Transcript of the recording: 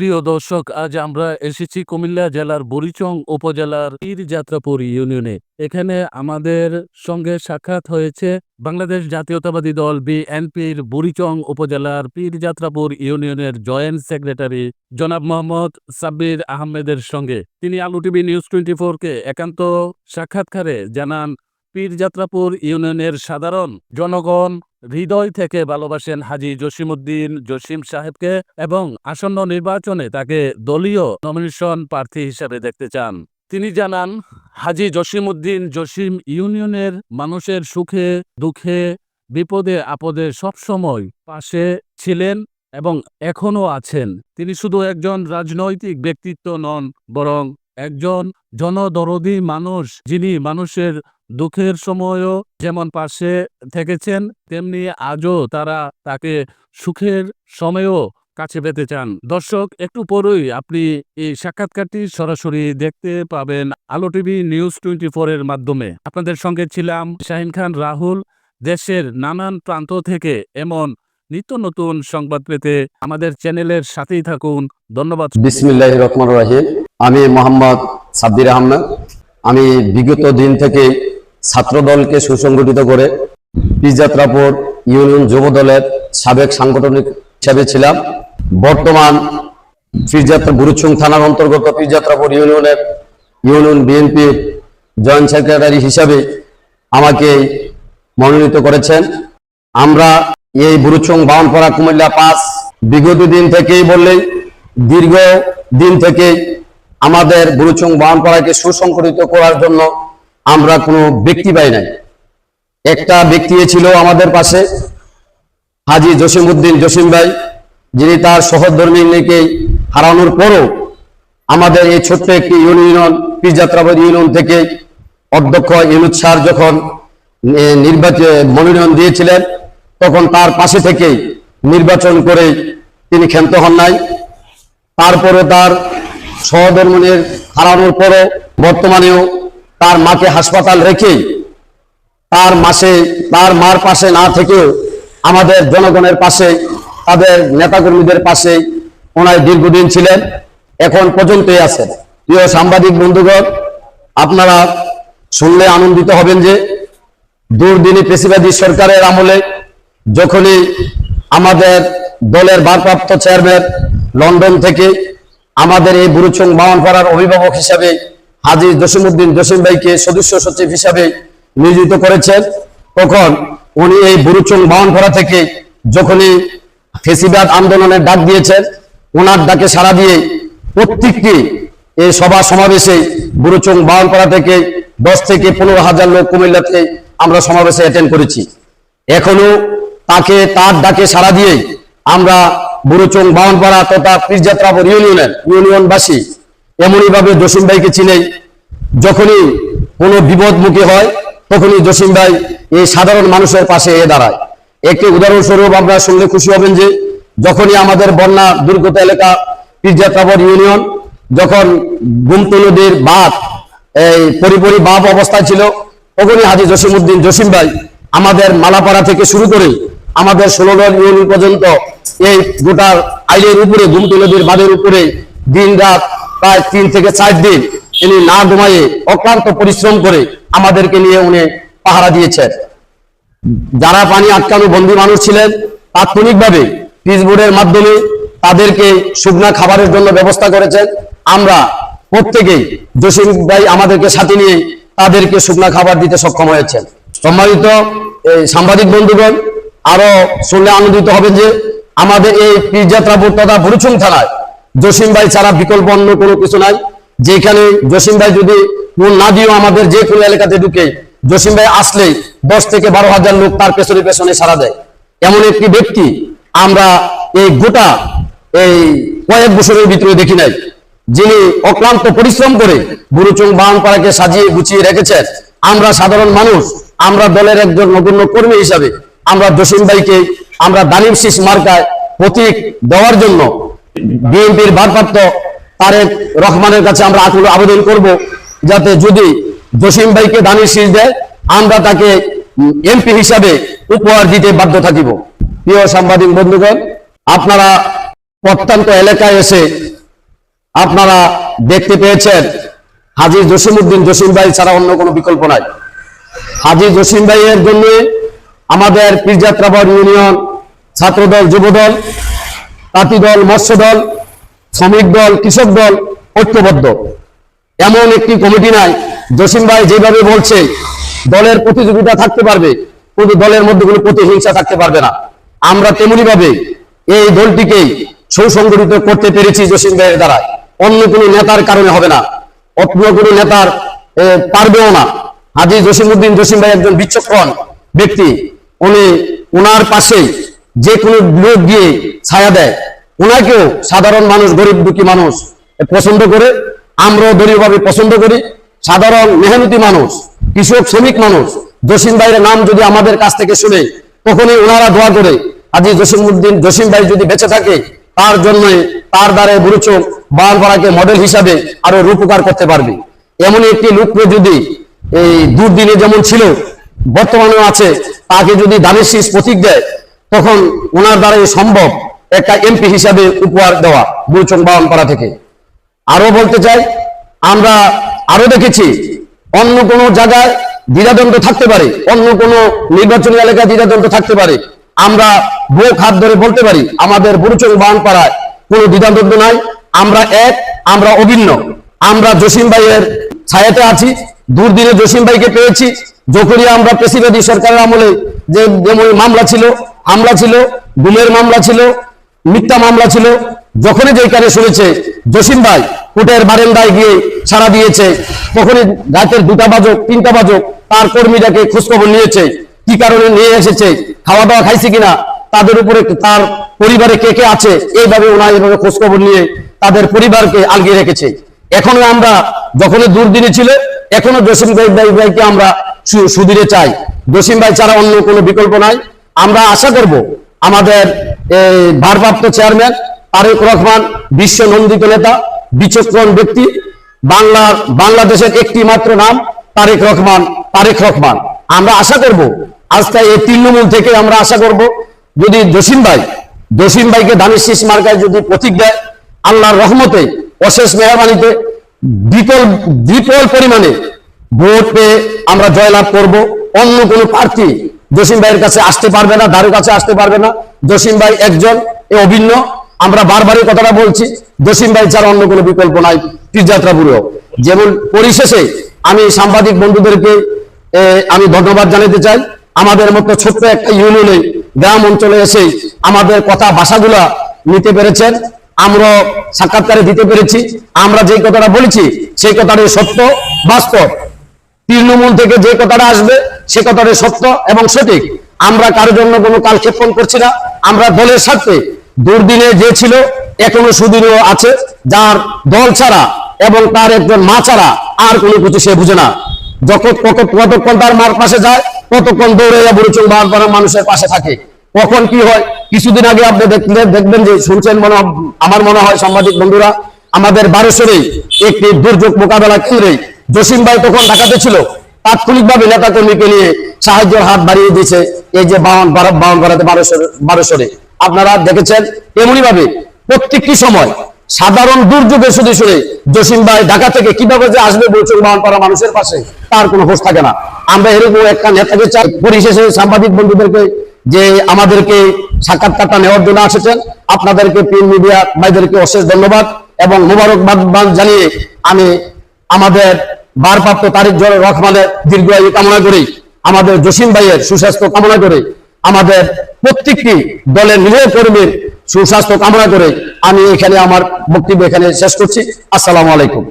প্রিয় দর্শক, আজ আমরা এসেছি কুমিল্লা জেলার বুড়িচং উপজেলার পীরযাত্রাপুর ইউনিয়নে। এখানে আমাদের সঙ্গে সাক্ষাৎ হয়েছে বাংলাদেশ জাতীয়তাবাদী দল বিএনপির বুড়িচং উপজেলার পীরযাত্রাপুর ইউনিয়নের জয়েন্ট সেক্রেটারি জনাব মোহাম্মদ সাব্বির আহমেদের সঙ্গে। তিনি আলু টিভি নিউজ টোয়েন্টি কে একান্ত সাক্ষাৎকারে জানান পীরযাত্রাপুর ইউনিয়নের সাধারণ জনগণ হৃদয় থেকে ভালোবাসেন হাজি জসিমউদ্দিন জসিম সাহেবকে এবং আসন্ন নির্বাচনে তাকে দলীয় নমিনেশন প্রার্থী হিসেবে দেখতে চান। তিনি জানান, হাজি জসিমউদ্দিন জসিম ইউনিয়নের মানুষের সুখে, দুঃখে, বিপদে, আপদে সবসময় পাশে ছিলেন এবং এখনও আছেন। তিনি শুধু একজন রাজনৈতিক ব্যক্তিত্ব নন, বরং একজন জনদরদি মানুষ, যিনি মানুষের দুঃখের সময়ও যেমন পাশে থেকেছেন, তেমনি আজও তারা তাকে সুখের সময়েও কাছে পেতে চান। দর্শক, একটু পরেই আপনি এই সাক্ষাৎকারটি সরাসরি দেখতে পাবেন আলো টিভি নিউজ টোয়েন্টি এর মাধ্যমে। আপনাদের সঙ্গে ছিলাম শাহিন খান, রাহুল। দেশের নানান প্রান্ত থেকে এমন নিত্য নতুন সংবাদ পেতে আমাদের চ্যানেলের সাথেই থাকুন। ধন্যবাদ। বিসমিল্লাহ রহমান রাহিম। আমি মোহাম্মদ সাব্বির আহমেদ। আমি বিগত দিন থেকে ছাত্র দলকে সুসংগঠিত করে পিজাত্রাপুর ইউনিয়ন যুব দলের সাবেক সাংগঠনিক হিসাবে ছিলাম। বর্তমান পিরযাত্রা বুরুচুং থানার অন্তর্গত পিরযাত্রাপুর ইউনিয়নের ইউনিয়ন বিএনপির জয়েন্ট সেক্রেটারি হিসাবে আমাকে মনোনীত করেছেন। আমরা এই বুরুচুং বাউনপাড়া কুমিল্লা পাস বিগত দিন থেকেই বললেই দীর্ঘ দিন থেকে আমাদের বুরুচুং বাউনপাড়াকে সুসংগঠিত করার জন্য আমরা কোনো ব্যক্তি পাই নাই। একটা ব্যক্তি ছিল আমাদের পাশে হাজি জসিমউদ্দিন জসিম ভাই, যিনি তার সহধর্মীকে হারানোর পরও আমাদের এই ছোট্ট একটি ইউনিয়ন পীরযাত্রাবাদ ইউনিয়ন থেকে অধ্যক্ষ ইউনুস স্যার যখন নির্বাচন, মনোনয়ন দিয়েছিলেন, তখন তার পাশে থেকে নির্বাচন করে তিনি ক্ষান্ত হন নাই। তারপরে তার সহধর্মণের হারানোর পরও বর্তমানেও তার মাকে হাসপাতাল রেখে তার মাসে, তার মার পাশে না থেকেও আমাদের জনগণের পাশে, তাদের নেতাকর্মীদের পাশে ওনায় দীর্ঘদিন ছিলেন, এখন পর্যন্তই আছেন। প্রিয় সাংবাদিক বন্ধুগণ, আপনারা শুনলে আনন্দিত হবেন যে দুর্দিনী পেশিবাদী সরকারের আমলে যখনই আমাদের দলের ভারপ্রাপ্ত চেয়ারম্যান লন্ডন থেকে আমাদের এই বুরুচং বাওয়ানপাড়ার অভিভাবক হিসাবে হাজি জসিমউদ্দিন জসিম ভাইকে সদস্য সচিব হিসাবে নিয়োজিত করেছেন। তখন উনি এই বুরুচং বাওয়ানপাড়া থেকে যখনই ফেসিবাদ আন্দোলনের ডাক দিয়েছেন ওনার ডাকে সাড়া দিয়ে প্রত্যেকটি এই সভা সমাবেশে বুরুচং বাওয়ানপাড়া থেকে দশ থেকে পনেরো হাজার লোক কুমিল্লাতে আমরা সমাবেশে অ্যাটেন্ড করেছি। এখনও তাকে তার ডাকে সাড়া দিয়ে আমরা বুড়োচং বাউনপাড়া তথা পীরযাত্রাপুর ইউনিয়নের ইউনিয়নবাসী এমনই ভাবে জসিম ভাইকে চিনেই যখনই কোনো বিপদমুখী হয়, তখনই জসিম ভাই এই সাধারণ মানুষের পাশে এ দাঁড়ায়। একটি উদাহরণস্বরূপ আমরা শুনলে খুশি হবেন যে, যখনই আমাদের বন্যা দুর্গত এলাকা পীরযাত্রাপুর ইউনিয়ন, যখন গুমতু নদীর বাঁধ, এই পরিপরি বাপ অবস্থায় ছিল, তখনই হাজি জসিমউদ্দিন জসিম ভাই আমাদের মালাপাড়া থেকে শুরু করে আমাদের ষোলো ইউনিয়ন পর্যন্ত এই গোটা আইলের উপরে গুমটি নদীর বাঁধের উপরে দিন রাত প্রায় তিন থেকে চার দিন তিনি না ঘুমাইয়ে অক্লান্ত পরিশ্রম করে আমাদেরকে নিয়ে উনি পাহারা দিয়েছেন। যারা পানি আটকানো বন্দী মানুষ ছিলেন, তাৎক্ষণিকভাবে পিস বোর্ডের মাধ্যমে তাদেরকে শুকনা খাবারের জন্য ব্যবস্থা করেছেন। আমরা প্রত্যেকেই জসিম ভাই আমাদেরকে সাথে নিয়ে তাদেরকে শুকনা খাবার দিতে সক্ষম হয়েছেন। সম্মানিত সাংবাদিক বন্ধুগণ আরও শুনলে আনন্দিত হবেন যে আমাদের এই পীরযাত্রাপুর তথা বুরুচুং থানায় জসিম ভাই ছাড়া বিকল্প অন্য কোনো কিছু নাই। যেখানে জসিম ভাই যদি না দিয়েও আমাদের যে কোনো এলাকাতে ঢুকে জসিম ভাই আসলে দশ থেকে বারো হাজার লোক তার পেছনে পেছনে সারা দেয়। এমন একটি ব্যক্তি আমরা এই গোটা এই কয়েক বছরের ভিতরে দেখি নাই। যিনি অক্লান্ত পরিশ্রম করে বুড়ুচুং বাহনপাড়াকে সাজিয়ে গুছিয়ে রেখেছেন। আমরা সাধারণ মানুষ, আমরা দলের একজন নগণ্য কর্মী হিসাবে আমরা জসিম ভাইকে আমরা দানিম শীষ মার্কায় প্রতীক দেওয়ার জন্য বিএনপির ভারপ্রাপ্ত তারেক রহমানের কাছে আমরা আকুল আবেদন করব যাতে যদি জসিম ভাইকে দানির শীষ দেয়, আমরা তাকে এমপি হিসাবে উপহার দিতে বাধ্য থাকিব। প্রিয় সাংবাদিক বন্ধুগণ, আপনারা প্রত্যন্ত এলাকায় এসে আপনারা দেখতে পেয়েছেন, হাজি জসিমউদ্দিন জসিম ভাই ছাড়া অন্য কোনো বিকল্প নাই। হাজি জসিম ভাইয়ের জন্য আমাদের পীরযাত্রাবর ইউনিয়ন ছাত্রদল, যুবদল তাঁতি দল মৎস্য দল শ্রমিক দল, কৃষক দল ঐক্যবদ্ধ। এমন একটি কমিটি নাই, জসিম ভাই যেভাবে বলছে, দলের প্রতিযোগিতা থাকতে পারবে, কিন্তু দলের মধ্যে কোনো প্রতিহিংসা থাকতে পারবে না। আমরা তেমনি ভাবে এই দলটিকে সুসংগঠিত করতে পেরেছি জসিম ভাইয়ের দ্বারা। অন্য কোনো নেতার কারণে হবে না। অন্য কোনো নেতার পারবেও না। হাজি জসিমউদ্দিন জসিম ভাই একজন বিচক্ষণ ব্যক্তি। উনি ওনার পাশে যে কোনো লোক গিয়ে ছায়া দেয়। ওনাকেও সাধারণ মানুষ, গরিব দুঃখী মানুষ পছন্দ করে, আমরাও দলীয়ভাবে পছন্দ করি। সাধারণ মেহনতি মানুষ, কৃষক, শ্রমিক মানুষ, জসিম ভাইয়ের নাম যদি আমাদের কাছ থেকে শুনে তখনই ওনারা দোয়া করে আজি জসিমউদ্দিন জসিম ভাই যদি বেঁচে থাকে, তার জন্য তার দ্বারা বুরুচক বালপাড়াকে মডেল হিসাবে আরও রূপকার করতে পারবে। এমন একটি লোককে যদি এই দুর্দিনে যেমন ছিল, বর্তমানেও আছে, তাকে যদি দানের শীষ প্রতীক দেয় তখন ওনার দ্বারাই সম্ভব একটা এমপি হিসাবে উপহার দেওয়া বুরুচং বাওয়ানপাড়া থেকে। আরও বলতে চাই, আমরা আরও দেখেছি, অন্য কোনো জায়গায় দ্বিধাদ্বন্দ্ব থাকতে পারে, অন্য কোনো নির্বাচনী এলাকায় দ্বিধাদ্বন্দ্ব থাকতে পারে। আমরা বুক হাত ধরে বলতে পারি, আমাদের বুরুচং বাওয়ানপাড়ায় কোনো দ্বিধাদ্বন্দ্ব নাই, আমরা এক, আমরা অভিন্ন। আমরা জসিম ভাইয়ের ছায়াতে আছি, দুর্দিনে জসিম ভাইকে পেয়েছি, যখনই আমরা প্রেসিডেন্ট সরকারের আমলে যে যেমন মামলা ছিল হামলা ছিল, গুমের মামলা ছিল, মিথ্যা মামলা ছিল, যখনই যেখানে শুনেছে, জসিম ভাই কোর্টের বারেন্দায় গিয়ে সাড়া দিয়েছে, তখনই রাতের দুটা বাজক, তিনটা বাজক, তার কর্মীটাকে খোঁজখবর নিয়েছে, কি কারণে নিয়ে এসেছে খাওয়া দাওয়া খাইছে কিনা, তাদের উপরে তার পরিবারে কে কে আছে, এইভাবে ওনার এভাবে খোঁজখবর নিয়ে তাদের পরিবারকে আলগিয়ে রেখেছে। এখনও আমরা, যখনই দুর্দিনে ছিল, এখনও জসিম ভাই ভাইকে আমরা সু- সুদিরে চাই। জসিম ভাই ছাড়া অন্য কোনো বিকল্প নাই। আমরা আশা করব আমাদের ভারপ্রাপ্ত চেয়ারম্যান তারেক রহমান বিশ্ব নন্দিত নেতা, বিচক্ষণ ব্যক্তি, বাংলার বাংলাদেশের একটি মাত্র নাম তারেক রহমান তারেক রহমান। আমরা আশা করব আজকে এই তৃণমূল থেকে আমরা আশা করব, যদি জসিম ভাই জসিম ভাইকে ধানের শীষ মার্কায় যদি প্রতীক দেয়, আল্লাহর রহমতে, অশেষ মেহরবানিতে, বিপুল বিপুল পরিমাণে ভোট পেয়ে আমরা জয়লাভ করব। অন্য কোনো প্রার্থী জসিম ভাইয়ের কাছে আসতে পারবে না, দারুর কাছে আসতে পারবে না। জসিম ভাই একজন, এ অভিন্ন। আমরা বারবারই কথাটা বলছি, জসিম ভাই ছাড়া অন্য কোনো বিকল্প নাই। তীর্থযাত্রা ব্যুরো যেমন পরিশেষে আমি সাংবাদিক বন্ধুদেরকে আমি ধন্যবাদ জানাতে চাই। আমাদের মতো ছোট্ট একটা ইউনিয়নে, গ্রাম অঞ্চলে এসে আমাদের কথা, ভাষাগুলা নিতে পেরেছেন। আমরা সাক্ষাৎকারে দিতে পেরেছি। আমরা যে কথাটা বলেছি, সেই কথাটাই সত্য, বাস্তব। তৃণমূল থেকে যে কথাটা আসবে, সে কথাটা সত্য এবং সঠিক। আমরা কারোর জন্য কোনো কালক্ষেপণ করছি না। আমরা দলের স্বার্থে দুর্দিনে যে ছিল, এখনও সুদিনও আছে। যার দল ছাড়া এবং তার একজন মা ছাড়া আর কোনো কিছু সে বুঝে না। যখন কত- কতক্ষণ তার মার পাশে যায় ততক্ষণ দৌড়ে বুড়িচুং বাড়ার মানুষের পাশে থাকে। কখন কি হয়? কিছুদিন আগে আপনি দেখলে দেখবেন যে শুনছেন মনে আমার মনে হয় সাংবাদিক বন্ধুরা, আমাদের বারোশোরে একটি দুর্যোগ মোকাবেলা কেন্দ্রে জসিম ভাই তখন ঢাকাতে ছিল। তাৎক্ষণিকভাবে নেতা কর্মীকে নিয়ে সাহায্যের হাত বাড়িয়ে দিয়েছে এই যে বাউন বাউন বাড়াতে বারোশোরে আপনারা দেখেছেন এমনি ভাবে প্রত্যেকটি সময় সাধারণ দুর্যোগে শুধু শুনে জসিম ভাই ঢাকা থেকে কীভাবে যে আসবে বলছেন বাউন পাড়া মানুষের পাশে, তার কোনো হোশ থাকে না। আমরা এরকম একটা নেতাকে চাই, পরিশেষে সাংবাদিক বন্ধুদেরকে যে আমাদেরকে সাক্ষাৎকারটা নেওয়ার জন্য এসেছেন আপনাদেরকে প্রিন্ট মিডিয়া ভাইদেরকে অশেষ ধন্যবাদ এবং মোবারকবাদ জানিয়ে আমি আমাদের ভারপ্রাপ্ত তারিখ রহমানের দীর্ঘায়ু কামনা করি। আমাদের জসিম ভাইয়ের সুস্বাস্থ্য কামনা করি। আমাদের প্রত্যেকটি দলের নিজের কর্মীর সুস্বাস্থ্য কামনা করে। আমি এখানে আমার বক্তব্য এখানে শেষ করছি। আসসালামু আলাইকুম।